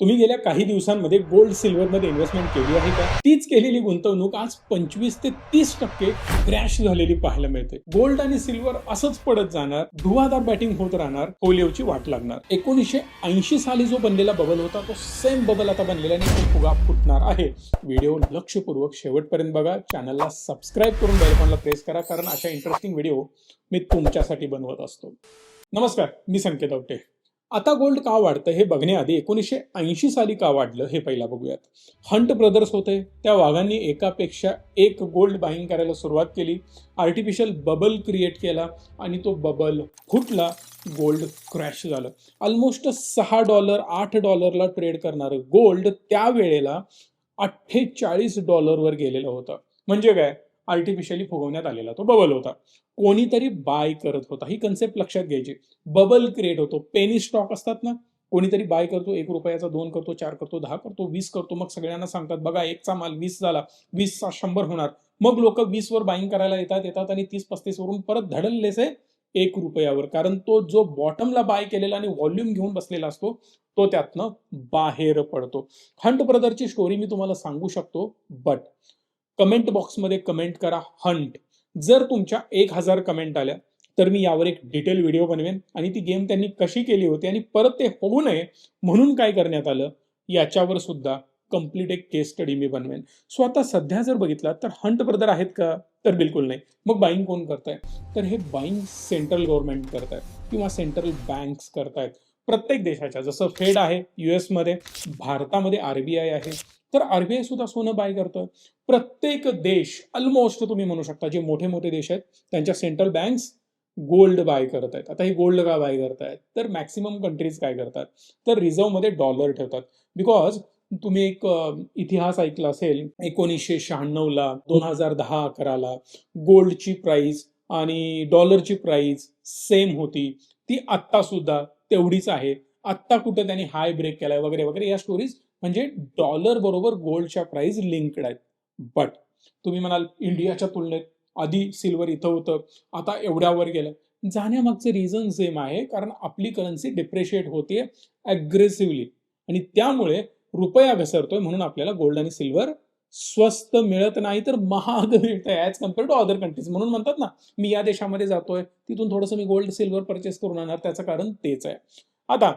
तुम्ही गेल्या काही दिवसांमध्ये गोल्ड सिल्वरमध्ये इन्व्हेस्टमेंट केली आहे का? तीच केलेली गुंतवणूक आज पंचवीस ते तीस टक्के क्रॅश झालेली पाहायला मिळते. गोल्ड आणि सिल्वर असंच पडत जाणार धुवाधार बॅटिंग होत राहणार पोलिओची वाट लागणार. एकोणीसशे ऐंशी साली जो बनलेला बबल होता तो सेम बबल आता बनलेला आणि तो फुगा फुटणार आहे. व्हिडिओ लक्षपूर्वक शेवटपर्यंत बघा. चॅनलला सबस्क्राईब करून बेलकॉनला प्रेस करा कारण अशा इंटरेस्टिंग व्हिडिओ मी तुमच्यासाठी बनवत असतो. नमस्कार मी संकेत आवटे आता गोल्ड का वाढतं हे बघण्याआधी एकोणीसशे ऐंशी साली का वाढलं हे पहिला बघूयात. हंट ब्रदर्स होते. त्या वाघांनी एकापेक्षा एक गोल्ड बाईंग करायला सुरुवात केली. आर्टिफिशियल बबल क्रिएट केला आणि तो बबल फुटला गोल्ड क्रॅश झालं. ऑलमोस्ट सहा डॉलर आठ डॉलरला ट्रेड करणारं गोल्ड त्यावेळेला अठ्ठेचाळीस डॉलरवर गेलेलं होतं. म्हणजे काय? आर्टिफिशियली फुगवण्यात आलेला तो बबल होता. कोणीतरी बाय करत होता. ही कन्सेप्ट लक्षात घ्यायची. बबल क्रिएट होतो. पेनी स्टॉक असतात ना? कोणीतरी बाय करतो एक रुपयाचा दोन करतो चार करतो दहा करतो वीस करतो. मग सगळ्यांना सांगतात बघा एकचा माल वीस झाला. वीसचा शंभर होणार. मग लोक वीस वर बाईंग करायला येतात येतात आणि तीस पस्तीस वरून परत धडललेसे एक रुपयावर. कारण तो जो बॉटमला बाय केलेला आणि व्हॉल्यूम घेऊन बसलेला असतो तो त्यातनं बाहेर पडतो. हंट ब्रदरची स्टोरी मी तुम्हाला सांगू शकतो बट कमेंट बॉक्समध्ये कमेंट करा हंट जर तुमच्या एक हजार कमेंट आल्या तर मी यावर एक डिटेल व्हिडिओ बनवेन आणि ती गेम त्यांनी कशी केली होती आणि परत ते होऊ नये म्हणून काय करण्यात आलं याच्यावर सुद्धा कंप्लीट एक केस स्टडी मी बनवेन. सो आता सध्या जर बघितला तर हंट ब्रदर आहेत का? तर बिलकुल नाही. मग बाईंग कोण करताय तर हे बाईंग सेंट्रल गव्हर्नमेंट करतायत किंवा सेंट्रल बँक्स करतायत. प्रत्येक देशाच्या जसं फेड आहे यू एसमध्ये भारतामध्ये आय आहे तर आरबीआय सुद्धा सोनं बाय करतोय. प्रत्येक देश ऑलमोस्ट तुम्ही म्हणू शकता जे मोठे मोठे देश आहेत त्यांच्या सेंट्रल बँक्स गोल्ड बाय करत आहेत. आता हे गोल्ड का बाय करतायत? तर मॅक्सिमम कंट्रीज काय करतात? तर रिझर्व्हमध्ये डॉलर ठेवतात. बिकॉज तुम्ही एक इतिहास ऐकला असेल एकोणीसशे शहाण्णवला दोन हजार दहा अकराला गोल्डची प्राइस आणि डॉलरची प्राइस सेम होती. ती आत्ता सुद्धा तेवढीच आहे. आत्ता कुठं त्यांनी हाय ब्रेक केलाय वगैरे वगैरे या स्टोरीज म्हणजे डॉलर बरोबर गोल्डच्या प्राइस लिंक्ड आहेत. बट तुम्ही म्हणाल इंडियाच्या तुलनेत आधी सिल्वर इथं होतं आता एवढ्यावर गेलं. जाण्यामागचं रिझन सेम आहे कारण आपली करन्सी डिप्रिशिएट होते अग्रेसिव्हली आणि त्यामुळे रुपया घसरतोय म्हणून आपल्याला गोल्ड आणि सिल्वर स्वस्त मिळत नाही तर महाग मिळत आहे as compare to other countries म्हणून म्हणतात ना मी या देशामध्ये जातोय तिथून थोडंसं मी गोल्ड सिल्वर परचेस करून आणणार त्याचं कारण तेच आहे. आता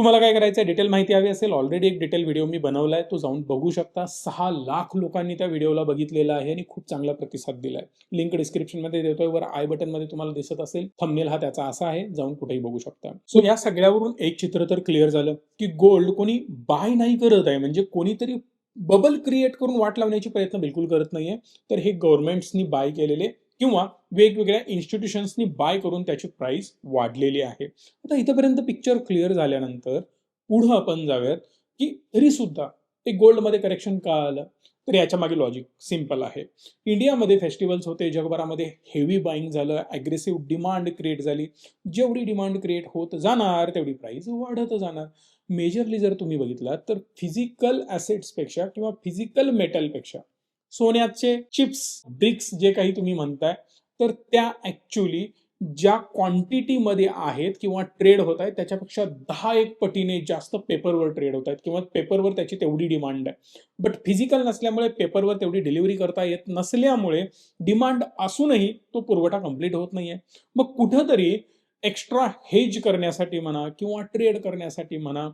तुम्हाला काय करायचं आहे डिटेल माहिती हवी असेल. ऑलरेडी एक डिटेल व्हिडिओ मी बनवला आहे तो जाऊन बघू शकता. सहा लाख लोकांनी त्या व्हिडिओला बघितलेला आहे आणि खूप चांगला प्रतिसाद दिलाय. लिंक डिस्क्रिप्शनमध्ये देतोय. वर आय बटनमध्ये तुम्हाला दिसत असेल. थंबनेल हा त्याचा असा आहे. जाऊन कुठेही बघू शकता. सो या सगळ्यावरून एक चित्र तर क्लिअर झालं की गोल्ड कोणी बाय नाही करत आहे. म्हणजे कोणीतरी बबल क्रिएट करून वाट लावण्याची प्रयत्न बिलकुल करत नाहीये. तर हे गव्हर्नमेंट्सनी बाय केलेले किंवा वेगवेगळ्या इन्स्टिट्यूशन्सनी बाय करून त्याची प्राइस वाढलेली आहे. आता इथंपर्यंत पिक्चर क्लिअर झाल्यानंतर पुढं आपण जाऊयात की तरी सुद्धा ते गोल्डमध्ये करेक्शन का आलं? तर याच्या मागे लॉजिक सिंपल आहे. इंडियामध्ये फेस्टिवल्स होते जगभरामध्ये हेवी बाईंग झालं ॲग्रेसिव्ह डिमांड क्रिएट झाली. जेवढी डिमांड क्रिएट होत जाणार तेवढी प्राईस वाढत जाणार. मेजरली जर तुम्ही बघितलात तर फिजिकल ॲसेट्सपेक्षा किंवा फिजिकल मेटलपेक्षा सोन्याचे चिप्स ब्रिक्स जे काही तुम्ही म्हणताय तर त्या ऍक्च्युली ज्या क्वांटिटीमध्ये आहेत किंवा ट्रेड होत आहेत त्याच्यापेक्षा दहा एक पटीने जास्त पेपरवर ट्रेड होत आहेत किंवा पेपरवर त्याची तेवढी डिमांड आहे. बट फिजिकल नसल्यामुळे पेपरवर तेवढी डिलिव्हरी करता येत नसल्यामुळे डिमांड असूनही तो पुरवठा कंप्लीट होत नाहीये. मग कुठंतरी एक्स्ट्रा हेज करण्यासाठी म्हणा किंवा ट्रेड करण्यासाठी म्हणा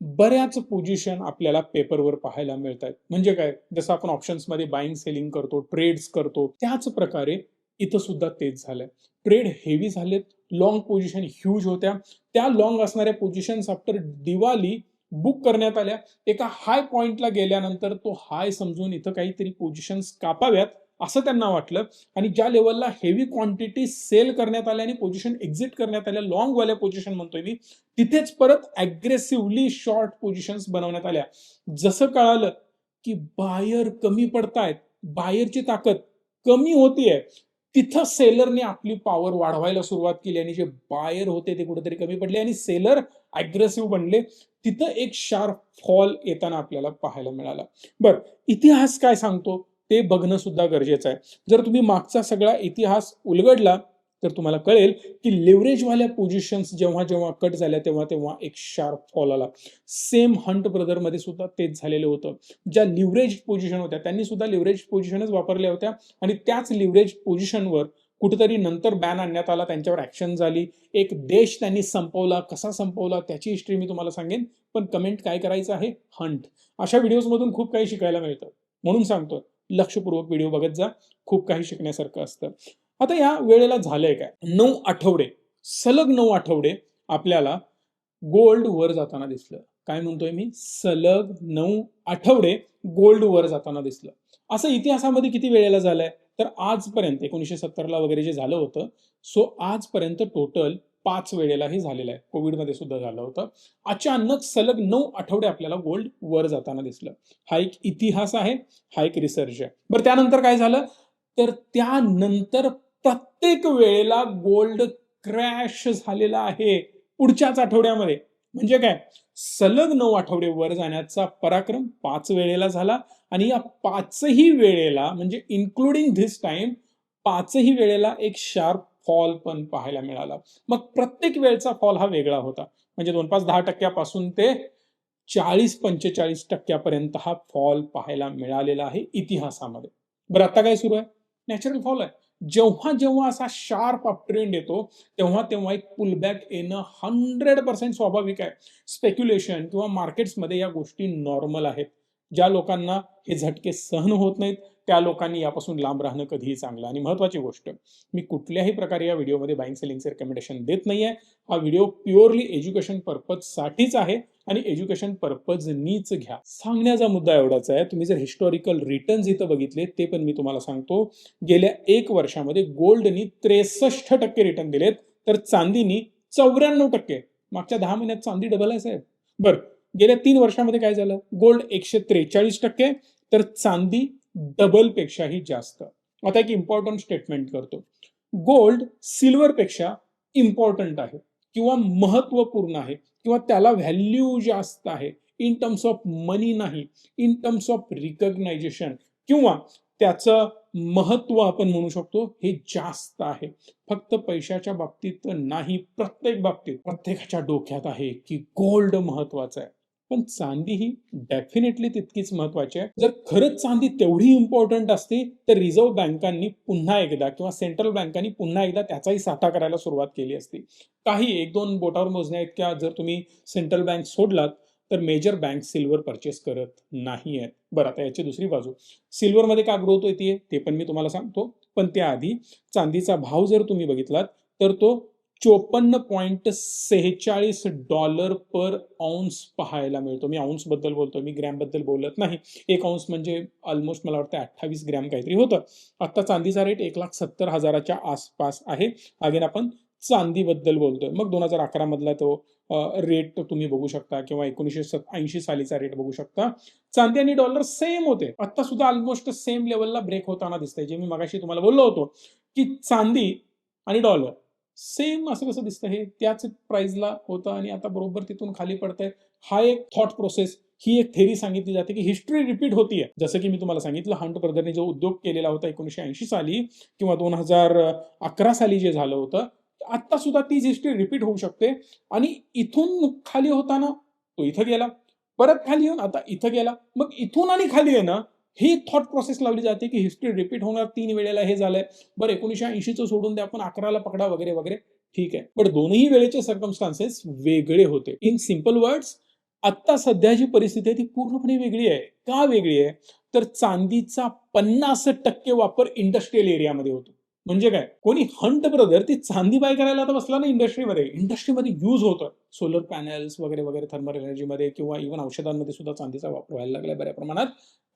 बऱ्याच पोझिशन आपल्याला पेपरवर पाहायला मिळत आहेत म्हणजे काय? जसं आपण ऑप्शन्समध्ये बाईंग सेलिंग करतो ट्रेड्स करतो त्याच प्रकारे इथं सुद्धा तेच झालंय. ट्रेड हेवी झालेत लॉंग पोझिशन ह्यूज होत्या. त्या लॉंग असणाऱ्या पोझिशन्स आफ्टर दिवाळी बुक करण्यात आल्या. एका हाय पॉइंटला गेल्यानंतर तो हाय समजून इथं काहीतरी पोझिशन्स कापाव्यात. असं त्यांना वाटलं. आणि ज्या लेवलला हेवी क्वांटिटी सेल करण्यात आल्या आणि पोझिशन एक्झिट करण्यात आल्या लॉंगवाल्या पोझिशन म्हणतोय मी तिथेच परत अग्रेसिव्हली शॉर्ट पोझिशन्स बनवण्यात आल्या. जसं कळालं की बायर कमी पडतायत बायरची ताकद कमी होतीये तिथं सेलरने आपली पॉवर वाढवायला सुरुवात केली आणि जे बायर होते ते कुठेतरी कमी पडले आणि सेलर अग्रेसिव्ह बनले. तिथं एक शार्प फॉल येताना आपल्याला पाहायला मिळाला. बरं इतिहास काय सांगतो? ते बघणं सुद्धा गरजेचं आहे. जर तुम्ही मागचा सगळा इतिहास उलगडला तर तुम्हाला कळेल की लिव्हरेजवाल्या पोझिशन्स जेव्हा जेव्हा कट झाल्या तेव्हा तेव्हा एक शार्प फॉल आला. सेम हंट ब्रदरमध्ये सुद्धा तेच झालेलं होतं. ज्या लिव्हरेज पोझिशन होत्या त्यांनी सुद्धा लिव्हरेज पोझिशनच वापरल्या होत्या आणि त्याच लिव्हरेज पोझिशनवर कुठेतरी नंतर बॅन आणण्यात आला त्यांच्यावर ऍक्शन झाली. एक देश त्यांनी संपवला. कसा संपवला त्याची हिस्ट्री मी तुम्हाला सांगेन. पण कमेंट काय करायचं आहे? हंट अशा व्हिडिओजमधून खूप काही शिकायला मिळतं. म्हणून सांगतोय. लक्षपूर्वक व्हिडिओ बघत जा. खूप काही शिकण्यासारखं असतं. आता या वेळेला झालंय काय? नऊ आठवडे सलग नऊ आठवडे आपल्याला गोल्ड वर जाताना दिसलं. काय म्हणतोय मी? सलग नऊ आठवडे गोल्ड वर जाताना दिसलं. असं इतिहासामध्ये किती वेळेला झालंय? तर आजपर्यंत एकोणीसशे सत्तरला वगैरे जे झालं होतं सो आजपर्यंत टोटल पाच वेळेला हे झालेलं आहे. कोविडमध्ये सुद्धा झालं होतं. अचानक सलग नऊ आठवडे आपल्याला गोल्ड वर जाताना दिसलं. हा एक इतिहास आहे हा एक रिसर्च आहे. बरं त्यानंतर काय झालं? तर त्यानंतर प्रत्येक वेळेला गोल्ड क्रॅश झालेला आहे पुढच्याच आठवड्यामध्ये. म्हणजे काय? सलग नऊ आठवडे वर जाण्याचा पराक्रम पाच वेळेला झाला आणि या पाचही वेळेला म्हणजे इन्क्लुडिंग धिस टाइम पाचही वेळेला एक शार्प फॉल पण पाहायला मिळाला. मग प्रत्येक वेळचा फॉल हा वेगळा होता. म्हणजे दोन पाच दहा टक्क्यापासून ते चाळीस पंचेचाळीस टक्क्यापर्यंत हा फॉल पाहायला मिळालेला आहे इतिहासामध्ये. बरं आता काय सुरू आहे? नॅचरल फॉल आहे. जेव्हा जेव्हा असा शार्प अपट्रेंड येतो तेव्हा तेव्हा एक पुलबॅक येणं हंड्रेड पर्सेंट स्वाभाविक आहे. स्पेक्युलेशन किंवा मार्केट्समध्ये या गोष्टी नॉर्मल आहेत. ज्या लोकांना हे झटके सहन होत नाहीत त्या लोकांनी यापासून लांब राहणं कधीही चांगलं आणि महत्वाची गोष्ट मी कुठल्याही प्रकारे या व्हिडिओमध्ये बाईंग सेलिंगचे रेकमेंडेशन देत नाही आहे हा व्हिडिओ प्युअरली एज्युकेशन पर्पजसाठीच आहे आणि एज्युकेशन पर्पजनीच घ्या. सांगण्याचा मुद्दा एवढाच आहे तुम्ही जर हिस्टॉरिकल रिटर्न्स इथं बघितले ते पण मी तुम्हाला सांगतो. गेल्या एक वर्षामध्ये गोल्डनी त्रेसष्ट टक्के रिटर्न दिलेत तर चांदीनी चौऱ्याण्णव टक्के. मागच्या दहा महिन्यात चांदी डबल आहे साहेब. बरं गेल्या तीन वर्षामध्ये काय झालं? गोल्ड एकशे त्रेचाळीस टक्के तर चांदी डबल पेक्षाही जास्त. आता एक इम्पॉर्टंट स्टेटमेंट करतो. गोल्ड सिल्वर पेक्षा इम्पॉर्टंट आहे. किंवा महत्त्वपूर्ण आहे. किंवा त्याला व्हॅल्यू जास्त आहे. इन टर्म्स ऑफ मनी नाही. इन टर्म्स ऑफ रिकग्नायझेशन किंवा त्याचं महत्त्व आपण म्हणू शकतो हे जास्त आहे. फक्त पैशाच्या बाबतीत नाही. प्रत्येक बाबतीत. प्रत्येकाच्या डोक्यात आहे की गोल्ड महत्वाचं आहे. पण चांदी ही डेफिनेटली तितकीच महत्वाची आहे. जर खरंच चांदी तेवढी इम्पॉर्टंट असती तर रिझर्व्ह बँकांनी पुन्हा एकदा किंवा सेंट्रल बँकांनी पुन्हा एकदा त्याचाही साठा करायला सुरुवात केली असती. काही एक दोन बोटावर मोजण्या इतक्या जर तुम्ही सेंट्रल बँक सोडलात तर मेजर बँक सिल्वर परचेस करत नाही आहेत. बरं आता याची दुसरी बाजू. सिल्वरमध्ये का ग्रोथ होतीये? ते पण मी तुम्हाला सांगतो. पण त्याआधी चांदीचा भाव जर तुम्ही बघितलात तर तो चोपन्न पॉईंट सेहेचाळीस डॉलर पर औन्स पाहायला मिळतो. मी औन्सबद्दल बोलतो मी ग्रॅमबद्दल बोलत नाही. एक औन्स म्हणजे ऑलमोस्ट मला वाटतं अठ्ठावीस ग्रॅम काहीतरी होतं. आता चांदीचा रेट एक लाख सत्तर हजाराच्या आसपास आहे. अगेन आपण चांदीबद्दल बोलतोय. मग दोन हजार अकरा मधला तो रेट तुम्ही बघू शकता किंवा एकोणीसशे सत् ऐंशी सालीचा रेट बघू शकता. चांदी आणि डॉलर सेम होते. आता सुद्धा ऑलमोस्ट सेम लेवलला ब्रेक होताना दिसतंय. जे मी मगाशी तुम्हाला बोललो होतो की चांदी आणि डॉलर सेम असं कसं दिसतं हे? त्याच प्राइजला होतं आणि आता बरोबर तिथून खाली पडतंय. हा एक थॉट प्रोसेस ही एक थेरी सांगितली जाते की हिस्ट्री रिपीट होतीये. जसं की मी तुम्हाला सांगितलं हंट ब्रदरने जो उद्योग केलेला होता एकोणीशे ऐंशी साली किंवा दोन हजार अकरा साली जे झालं होतं आता सुद्धा तीच हिस्ट्री रिपीट होऊ शकते. आणि इथून खाली होताना तो इथं गेला परत खाली येऊन आता इथं गेला. मग इथून आणि खाली येणं ही थॉट प्रोसेस लावली जाते की हिस्ट्री रिपीट होणार तीन वेळेला हे झालंय. बरं एकोणीशे ऐंशीचं सोडून द्या आपण अकराला पकडा वगैरे वगैरे. ठीक आहे. पण दोन्ही वेळेचे सर्कमस्टान्सेस वेगळे होते. इन सिंपल वर्ड्स आत्ता सध्या जी परिस्थिती आहे ती पूर्णपणे वेगळी आहे. का वेगळी आहे? तर चांदीचा पन्नास टक्के वापर इंडस्ट्रियल एरियामध्ये होतो. म्हणजे काय? कोणी हंट ब्रदर ती चांदी बाय करायला आता बसला ना इंडस्ट्रीमध्ये इंडस्ट्रीमध्ये यूज होतं. सोलर पॅनल्स वगैरे वगैरे थर्मल एनर्जीमध्ये किंवा इव्हन औषधांमध्ये सुद्धा चांदीचा वापर व्हायला लागलाय बऱ्या प्रमाणात.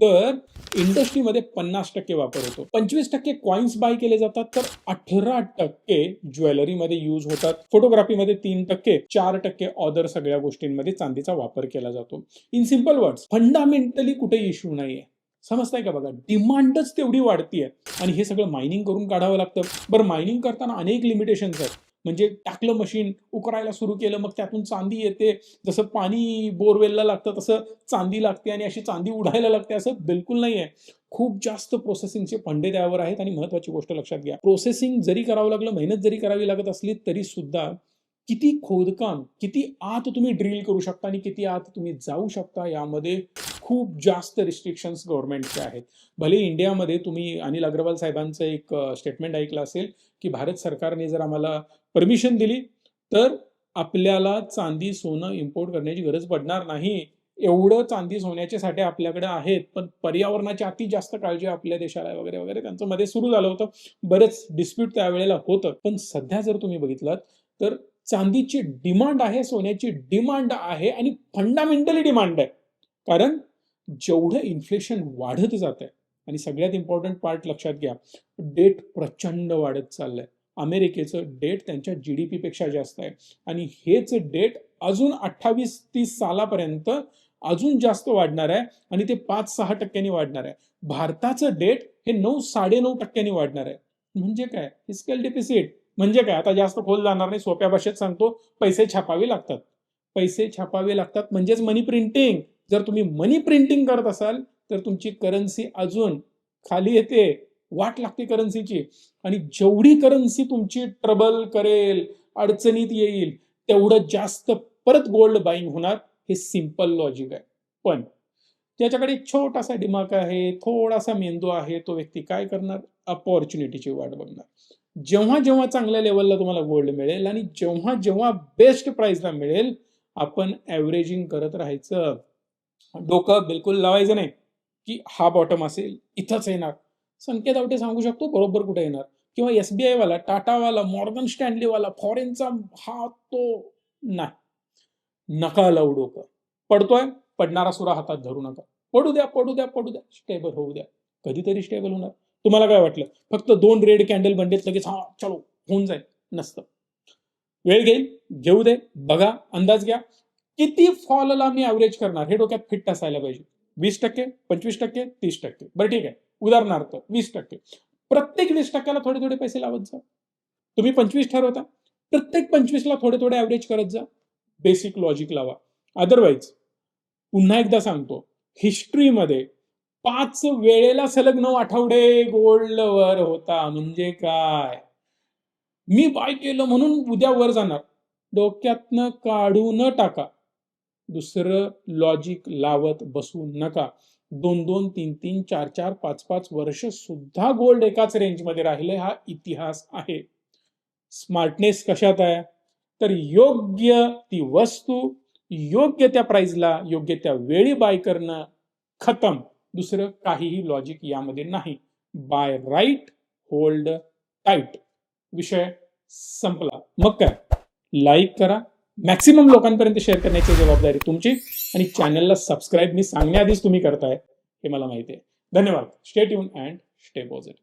तर इंडस्ट्रीमध्ये पन्नास टक्के वापर होतो. पंचवीस टक्के कॉइन्स बाय केले जातात तर अठरा टक्के ज्वेलरीमध्ये यूज होतात. फोटोग्राफीमध्ये तीन टक्के चार टक्के ऑदर सगळ्या गोष्टींमध्ये चांदीचा वापर केला जातो. इन सिंपल वर्ड्स फंडामेंटली कुठे इश्यू नाहीये. समजताय का बघा? डिमांडच तेवढी वाढतीये. आणि हे सगळं मायनिंग करून काढावं लागतं. बरं मायनिंग करताना अनेक लिमिटेशन्स आहेत. म्हणजे टाकलं मशीन उकरायला सुरू केलं मग त्यातून चांदी येते. जसं पाणी बोरवेलला लागतं तसं चांदी लागते आणि अशी चांदी उडायला लागते असं बिलकुल नाही आहे खूप जास्त प्रोसेसिंगचे फंडे त्यावर आहेत. आणि महत्वाची गोष्ट लक्षात घ्या. प्रोसेसिंग जरी करावं लागलं मेहनत जरी करावी लागत असली तरी सुद्धा किती खोदकाम किती आत तुम्ही ड्रिल करू शकता आणि किती आत तुम्ही जाऊ शकता यामध्ये खूप जास्त रिस्ट्रिक्शन्स गव्हर्नमेंटचे आहेत. भले इंडियामध्ये तुम्ही अनिल अग्रवाल साहेबांचं एक स्टेटमेंट ऐकलं असेल की भारत सरकारने जर आम्हाला परमिशन दिली तर आपल्याला चांदी सोनं इम्पोर्ट करण्याची गरज पडणार नाही. एवढं चांदी सोन्याचे साठे आपल्याकडे आहेत पण पर्यावरणाची अति जास्त काळजी आपल्या देशाला वगैरे वगैरे त्यांचं मध्ये सुरू झालं होतं. बरेच डिस्प्यूट त्यावेळेला होतं. पण सध्या जर तुम्ही बघितलात तर चांदीची डिमांड आहे सोन्याची डिमांड आहे आणि फंडामेंटली डिमांड आहे. कारण जेवढं इन्फ्लेशन वाढत जात आहे आणि सगळ्यात इम्पॉर्टंट पार्ट लक्षात घ्या डेट प्रचंड वाढत चाललंय. अमेरिकेचं डेट त्यांच्या जी डी पेक्षा जास्त आहे. आणि हेच डेट अजून अठ्ठावीस तीस सालापर्यंत अजून जास्त वाढणार आहे आणि ते पाच सहा टक्क्यांनी वाढणार आहे. भारताचं डेट हे नऊ साडेनऊ टक्क्यांनी वाढणार आहे. म्हणजे काय? फिस्कल डिफिसिट म्हणजे काय? आता जास्त खोल जाणार नाही सोप्या भाषेत सांगतो पैसे छापावे लागतात. पैसे छापावे लागतात म्हणजेच मनी प्रिंटिंग जर तुम्ही मनी प्रिंटिंग करत असाल तर तुमची करन्सी अजून खाली येते. वाट लागते करन्सीची आणि जेवढी करन्सी तुमची ट्रबल करेल अडचणीत येईल तेवढं जास्त परत गोल्ड बाईंग होणार. हे सिंपल लॉजिक आहे. पण त्याच्याकडे एक छोटासा दिमाग आहे थोडासा मेंदू आहे तो व्यक्ती काय करणार? अपॉर्च्युनिटीची वाट बघणार. जेव्हा जेव्हा चांगल्या लेवलला तुम्हाला गोल्ड मिळेल आणि जेव्हा जेव्हा बेस्ट प्राइसला मिळेल आपण ॲव्हरेजिंग करत राहायचं. डोकं बिलकुल लावायचं नाही की हा बॉटम असेल इथंच येणार. संकेत आवटे सांगू शकतो बरोबर कुठे येणार? किंवा एस बी आयवाला टाटावाला मॉर्गन स्टँडलीवाला फॉरेनचा हा तो नाही. नका लावू डोकं. पडतोय पडणारा सुरा हातात धरू नका. पडू द्या पडू द्या पडू द्या. स्टेबल होऊ द्या. कधीतरी स्टेबल होणार. तुम्हाला काय वाटलं? फक्त दोन रेड कॅन्डल बनलेत लगेच हा चलो होऊन जाईल. नसतं. वेळ घेईल घेऊ दे बघा अंदाज घ्या. किती फॉलला मी ॲव्हरेज करणार? हे डोक्यात फिट असायला पाहिजे. वीस टक्के पंचवीस टक्के तीस टक्के. बरं ठीक आहे. उदाहरणार्थ वीस टक्के. प्रत्येक वीस टक्क्याला थोडे थोडे पैसे लावत जा. तुम्ही पंचवीस ठरवता. प्रत्येक पंचवीसला थोडे थोडे ॲव्हरेज करत जा. बेसिक लॉजिक लावा. अदरवाईज पुन्हा एकदा सांगतो हिस्ट्रीमध्ये पाच वेळेला सलग नऊ आठवडे गोल्डवर होता. म्हणजे काय? मी बाय केलं म्हणून उद्या वर जाणार. डोक्यातनं काढू न टाका. दुसरं लॉजिक लावत बसू नका. दोन दोन तीन तीन चार चार पाच पाच वर्ष सुद्धा गोल्ड एकाच रेंजमध्ये राहिले हा इतिहास आहे. स्मार्टनेस कशात आहे? तर योग्य ती वस्तू योग्य त्या प्राइसला योग्य त्या वेळी बाय करणं खतम. दुसरं काहीही लॉजिक यामध्ये नाही. बाय राईट होल्ड टाईट विषय संपला. मग काय? लाईक करा. मॅक्सिमम लोकांपर्यंत शेअर करण्याची जबाबदारी तुमची आणि चॅनलला सबस्क्राईब मी सांगण्याआधीच तुम्ही करताय हे मला माहिती आहे. धन्यवाद. Stay tune and stay positive